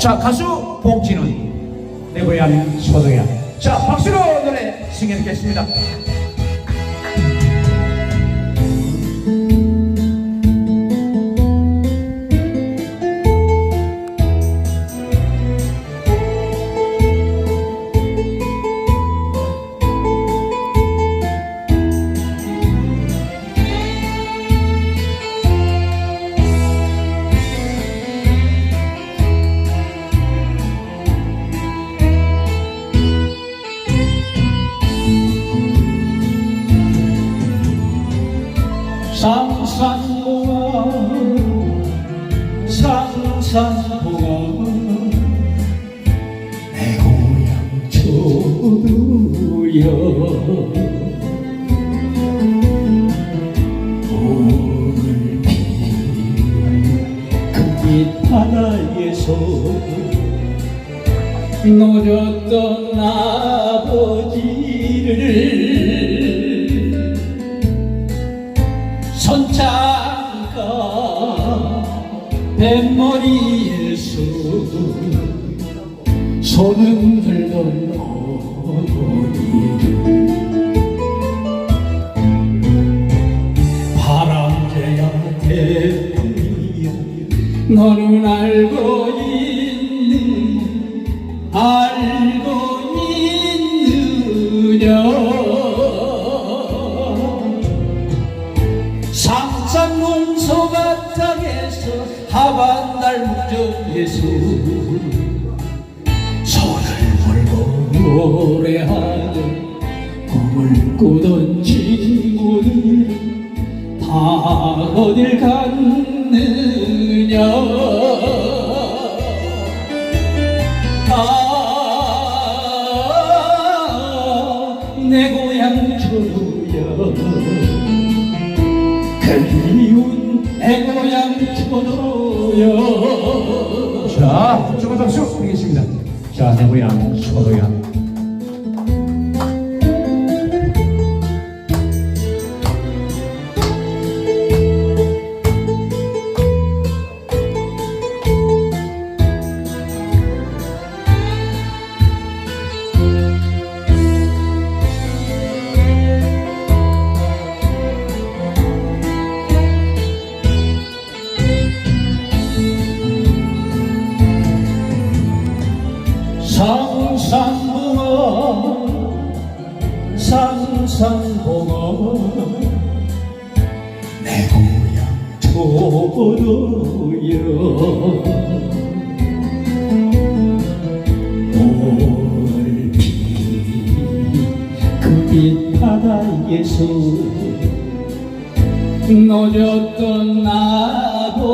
자 가수 복진은 내 고향 소도야 자 박수로 노래 신게 듣겠습니다 산봉아 내 고향 초두여 노렸던 아버지를 선창가 뱃머리에서 손은 들던 어머니를 바람개야 대풍이야 너는 알고 있는 알 하반달 무정에서 손을 물고 노래하는 꿈을 꾸던 친구들 다 어딜 갔느냐? 아, 내 고향 초루야. 그리운 내 고향 초도여 자 박수가 박수 드리겠습니다. 자내 고향 소도야 상산봉아 내 고향 초도여 올빛 바다에서 노졌던 아버지를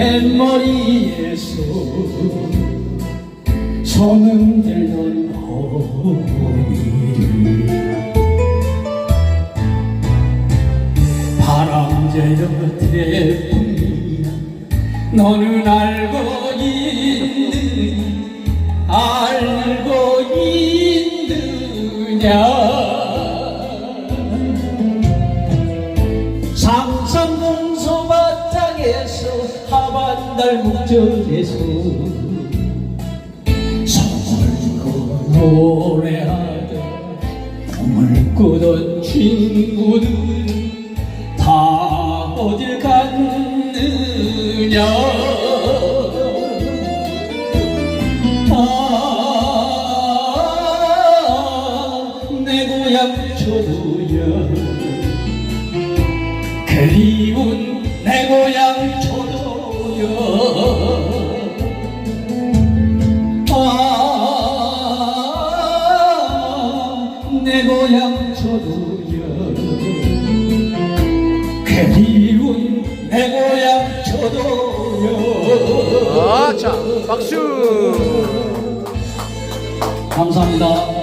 뱃머리에서 손은 들던 어머니를 바람제여 태풍이야 너는 알고 있는 알고 있느냐 하반달 묵절에서 서울고 노래하던 꿈을 꾸던 친구들 다 어딜 갔느냐? 아, 내 고향 초도야. 그리운 아자 박수 감사합니다.